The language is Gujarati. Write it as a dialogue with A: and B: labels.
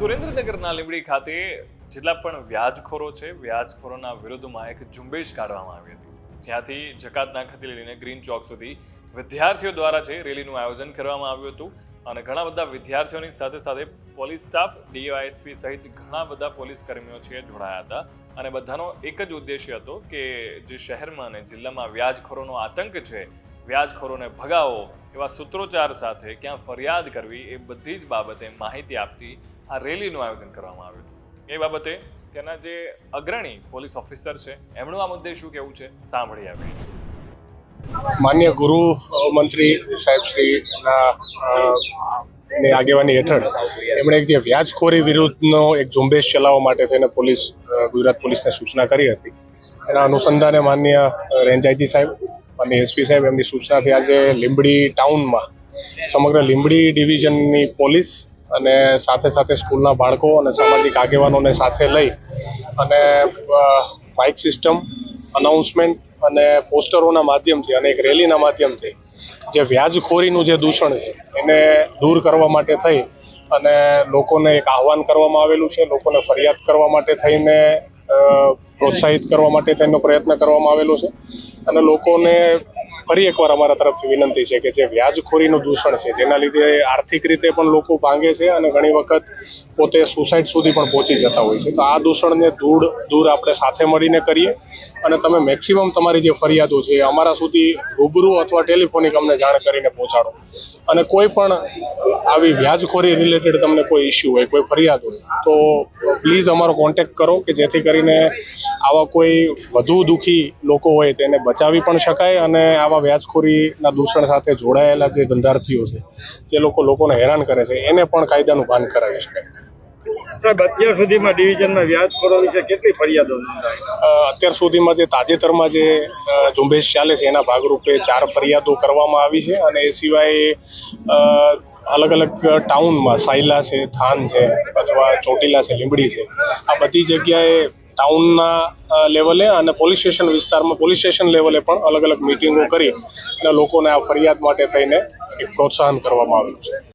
A: સુરેન્દ્રનગરના લીંબડી ખાતે જેટલા પણ વ્યાજખોરો છે. વ્યાજખોરોના વિરુદ્ધમાં એક ઝુંબેશ કાઢવામાં આવી હતી. જ્યાંથી જકાતના ખાતે લઈને ગ્રીન ચોક સુધી વિદ્યાર્થીઓ દ્વારા છે રેલીનું આયોજન કરવામાં આવ્યું હતું અને ઘણા બધા વિદ્યાર્થીઓની સાથે સાથે પોલીસ સ્ટાફ, ડીવાયએસપી સહિત ઘણા બધા પોલીસ કર્મીઓ છે જોડાયા હતા. અને બધાનો એક જ ઉદ્દેશ્ય હતો કે જે શહેરમાં અને જિલ્લામાં વ્યાજખોરોનો આતંક છે, વ્યાજખોરોને ભગાવો એવા સૂત્રોચ્ચાર સાથે ક્યાં ફરિયાદ કરવી એ બધી જ બાબતે માહિતી આપતી આ રેલીનું આયોજન કરવામાં આવ્યું એ બાબતે તેના જે અગ્રણી પોલીસ ઓફિસર છે, એમનું આ મુદ્દે શું કહેવું છે, સાંભળી આવીએ.
B: માન્ય ગુરુ મંત્રી સાહેબ શ્રીના ની આગેવાની હેઠળ એમણે એક જે વ્યાજખોરી વિરુદ્ધનો એક ઝુંબેશ ચલાવવા માટે થઈને પોલીસ ગુજરાત પોલીસને સૂચના કરી હતી. એના અનુસંધાને માન્ય રેન્જાઈજી સાહેબ, અને એસપી સાહેબ એમની સૂચનાથી આજે લીંબડી ટાઉનમાં સમગ્ર લીંબડી ડિવિઝનની પોલીસ અને સાથે સાથે સ્કૂલના બાળકો અને સામાજિક આગેવાનોને સાથે લઈ અને બાઇક સિસ્ટમ અનાઉન્સમેન્ટ અને પોસ્ટરોના માધ્યમથી અને એક રેલીના માધ્યમથી જે વ્યાજખોરીનું જે દૂષણ છે, એને દૂર કરવા માટે થઈ અને લોકોને એક આહવાન કરવામાં આવેલું છે, લોકોને ફરિયાદ કરવા માટે થઈને પ્રોત્સાહિત કરવા માટે તેનો પ્રયત્ન કરવામાં આવેલો છે અને લોકોને ફરી એકવાર અમારા તરફથી વિનંતી છે કે જે વ્યાજખોરીનું દૂષણ છે, જેના લીધે આર્થિક રીતે પણ લોકો ભાંગે છે અને ઘણી વખત પોતે સુસાઇડ સુધી પણ પહોંચી જતા હોય છે. તો આ દૂષણને દૂર દૂર આપણે સાથે મળીને કરીએ અને તમે મેક્સિમમ તમારી જે ફરિયાદો છે, અમારા સુધી રૂબરૂ અથવા ટેલિફોનિક અમને જાણ કરીને પહોંચાડો. અને કોઈ પણ આવી વ્યાજખોરી રિલેટેડ તમને કોઈ ઇસ્યુ હોય કોઈ ફરિયાદ હોય તો પ્લીઝ અમારો કોન્ટેક્ટ કરો કે જેથી કરીને આવા કોઈ વધુ દુઃખી લોકો હોય તેને બચાવી પણ શકાય અને આવા વ્યાજખોરીના દૂષણ સાથે જોડાયેલા જે ધંધાર્થીઓ છે જે લોકો લોકોને હેરાન કરે છે એને પણ કાયદાનું ભાન કરાવી શકાય.
C: સાહેબ અત્યાર સુધીમાં ડિવિઝનમાં વ્યાજખોરો વિશે કેટલી ફરિયાદો
B: અત્યાર સુધીમાં જે તાજેતરમાં જે ઝુંબેશ ચાલે છે એના ભાગરૂપે ચાર ફરિયાદો કરવામાં આવી છે અને એ સિવાય અલગ અલગ ટાઉનમાં, સાયલા છે, થાન છે, અથવા ચોટીલા છે, લીંબડી છે, આ બધી જગ્યાએ ટાઉનના લેવલે અને પોલીસ સ્ટેશન વિસ્તારમાં, પોલીસ સ્ટેશન લેવલે પણ અલગ અલગ મિટિંગો કરી અને લોકોને આ ફરિયાદ માટે થઈને એક પ્રોત્સાહન કરવામાં આવ્યું છે.